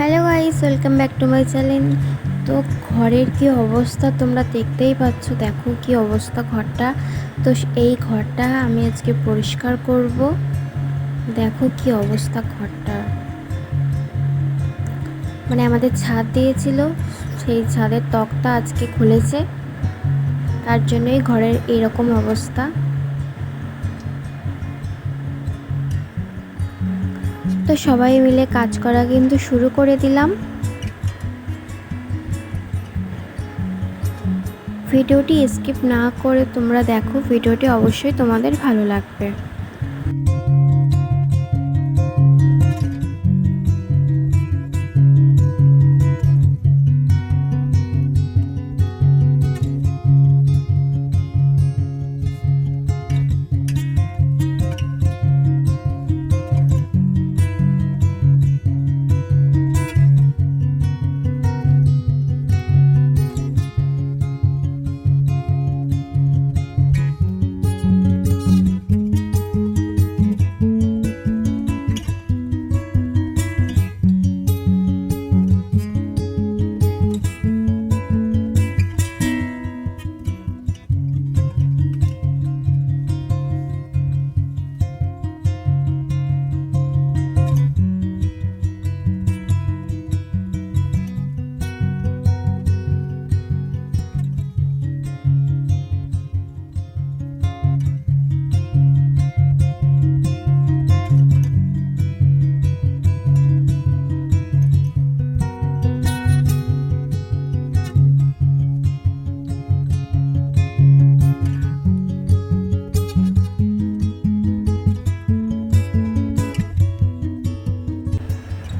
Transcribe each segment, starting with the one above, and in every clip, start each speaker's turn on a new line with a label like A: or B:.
A: Hello guys, welcome back to my channel. তো ঘরের কি অবস্থা তোমরা দেখতেই পাচ্ছ? দেখো কি অবস্থা ঘরটা। তো এই ঘরটা আমি আজকে পরিষ্কার করব। দেখো কি অবস্থা ঘরটা। মানে আমাদের ছাদ দিয়েছিল, সেই ছাদের তকটা আজকে খুলেছে। তার জন্যই ঘরের এরকম অবস্থা। তো সবাই মিলে কাজ করা কিন্তু শুরু করে দিলাম। ভিডিওটি স্কিপ না করে তোমরা দেখো, ভিডিওটি অবশ্যই তোমাদের ভালো লাগবে।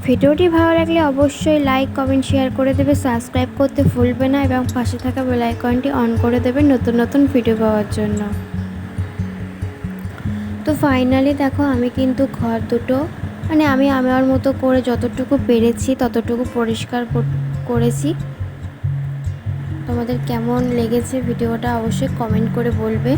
A: ভিডিওটি ভালো লাগলে অবশ্যই লাইক কমেন্ট শেয়ার করে দেবে সাবস্ক্রাইব করতে ভুলবে না এবং পাশে থাকা বেল আইকনটি অন করে দেবে নতুন নতুন ভিডিও পাওয়ার জন্য। তো ফাইনালি দেখো আমি কিন্তু ঘর দুটো মানে আমি আমার মতো করে যতটুকু পেরেছি, ততটুকু পরিষ্কার করেছি। তোমাদের কেমন লেগেছে ভিডিওটা অবশ্যই কমেন্ট করে বলবে।